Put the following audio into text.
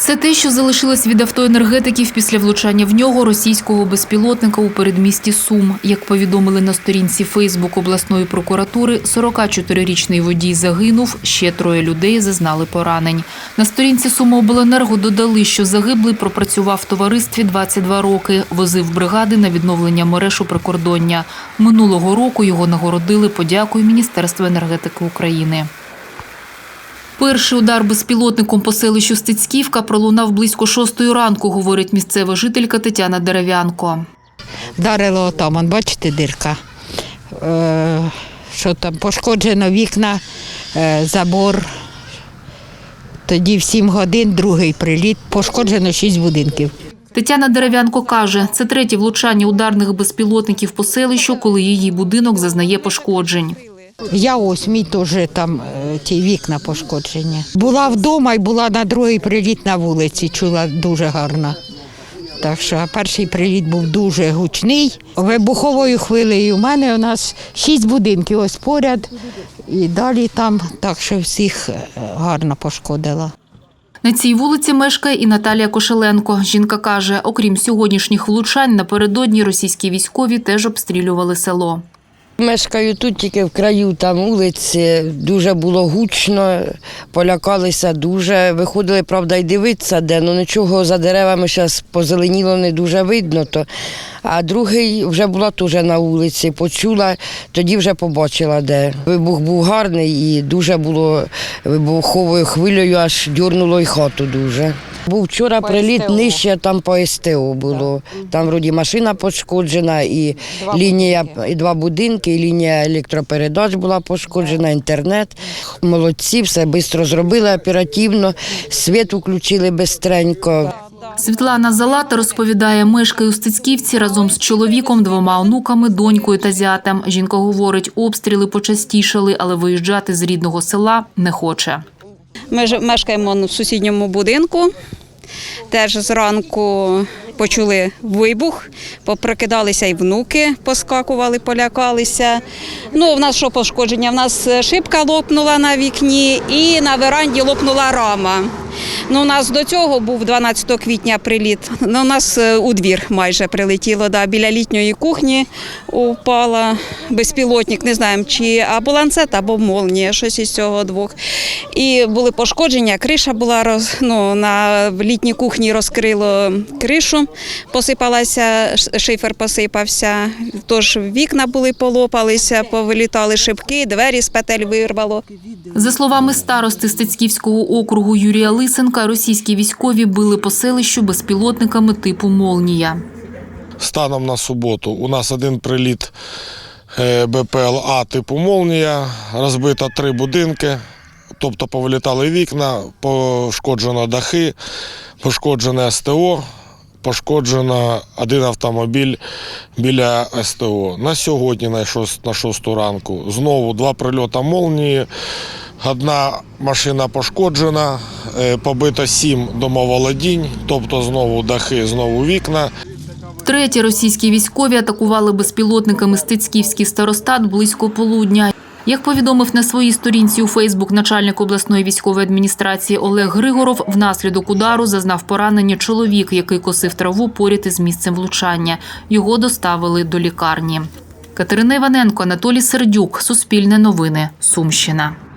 Це те, що залишилось від автоенергетиків після влучання в нього російського безпілотника у передмісті Сум. Як повідомили на сторінці Фейсбук обласної прокуратури, 44-річний водій загинув, ще троє людей зазнали поранень. На сторінці Сумобленерго додали, що загиблий пропрацював в товаристві 22 роки, возив бригади на відновлення мереж у прикордоння. Минулого року його нагородили подякою Міністерства енергетики України. Перший удар безпілотником по селищу Стецьківка пролунав близько шостої ранку, говорить місцева жителька Тетяна Дерев'янко. Вдарило там, он, бачите, дирка. Е, що там, пошкоджено вікна, е, забор. Тоді в 7 годин другий приліт, пошкоджено 6 будинків. Тетяна Дерев'янко каже, це третє влучання ударних безпілотників по селищу, коли її будинок зазнає пошкоджень. Я ось мій теж там е, ті вікна пошкоджені. Була вдома і була на другий приліт на вулиці, чула дуже гарно. Так що перший приліт був дуже гучний. Вибуховою хвилею у мене у нас шість будинків ось поряд і далі там, так що всіх е, гарно пошкодила. На цій вулиці мешкає і Наталія Кошеленко. Жінка каже, окрім сьогоднішніх влучань, напередодні російські військові теж обстрілювали село. Мешкаю тут тільки в краю там вулиці, дуже було гучно, полякалися дуже. Виходили, правда, і дивитися, де ну нічого за деревами зараз позеленіло не дуже видно. То. А другий вже була теж на вулиці, почула, тоді вже побачила, де. Вибух був гарний і дуже було вибуховою хвилею, аж дюрнуло й хату дуже. Був вчора приліт нижче, там по СТО було. Там вроді машина пошкоджена, і лінія, і два будинки, і лінія електропередач була пошкоджена, інтернет. Молодці, все швидко зробили оперативно, світ включили бистренько. Світлана Залата розповідає, мешкає у Стецьківці разом з чоловіком, двома онуками, донькою та зятем. Жінка говорить, обстріли почастішали, але виїжджати з рідного села не хоче. Ми ж- мешкаємо в сусідньому будинку. Теж зранку почули вибух, поприкидалися і внуки, поскакували, полякалися. Ну, в нас що пошкодження? В нас шибка лопнула на вікні і на веранді лопнула рама. Ну, у нас до цього був 12 квітня приліт. Ну, у нас е, у двір майже прилетіло. Да, біля літньої кухні упала безпілотник, не знаємо, чи або ланцет, або молнія, щось із цього двох. І були пошкодження, криша була роз, ну, на літній кухні розкрило кришу, посипалася, шифер посипався, тож вікна були полопалися, повилітали шибки, двері з петель вирвало. За словами старости Стецьківського округу Юрія Лисенка, російські військові били по селищу безпілотниками типу «Молнія». Станом на суботу у нас один приліт е, БПЛА типу Молнія, розбито три будинки, тобто повилітали вікна, пошкоджено дахи, пошкоджене СТО, пошкоджено один автомобіль біля СТО. На сьогодні, на 6, на 6 ранку, знову два прильоти молнії. Одна машина пошкоджена, е, побито сім домоволодінь, тобто знову дахи, знову вікна. Втретє російські військові атакували безпілотниками Стецьківський старостат близько полудня. Як повідомив на своїй сторінці у Фейсбук начальник обласної військової адміністрації Олег Григоров, внаслідок удару зазнав поранення чоловік, який косив траву поряд із місцем влучання. Його доставили до лікарні. Катерина Іваненко, Анатолій Сердюк, Суспільне новини, Сумщина.